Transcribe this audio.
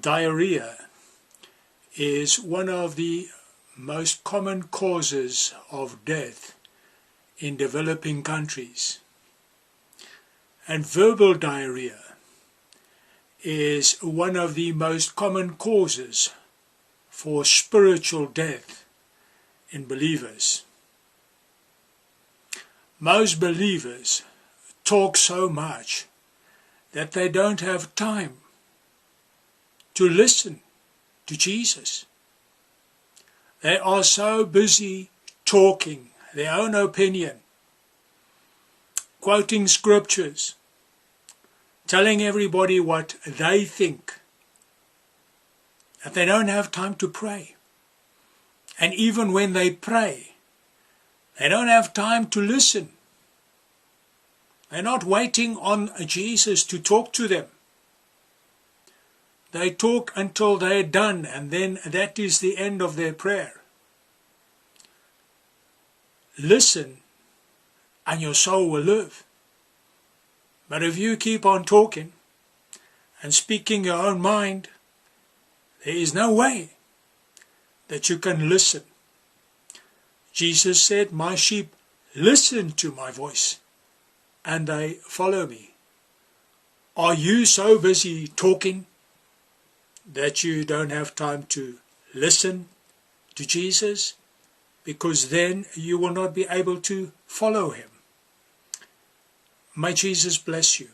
diarrhea is one of the most common causes of death in developing countries. And verbal diarrhea is one of the most common causes for spiritual death in believers. Most believers talk so much that they don't have time to listen to Jesus. They are so busy talking their own opinion, quoting scriptures, telling everybody what they think, that they don't have time to pray. And even when they pray, they don't have time to listen. They're not waiting on Jesus to talk to them. They talk until they're done, and then that is the end of their prayer. Listen, and your soul will live. But if you keep on talking and speaking your own mind, there is no way that you can listen. Jesus said, My sheep listen to my voice, and they follow me. Are you so busy talking that you don't have time to listen to Jesus, because then you will not be able to follow him. May Jesus bless you.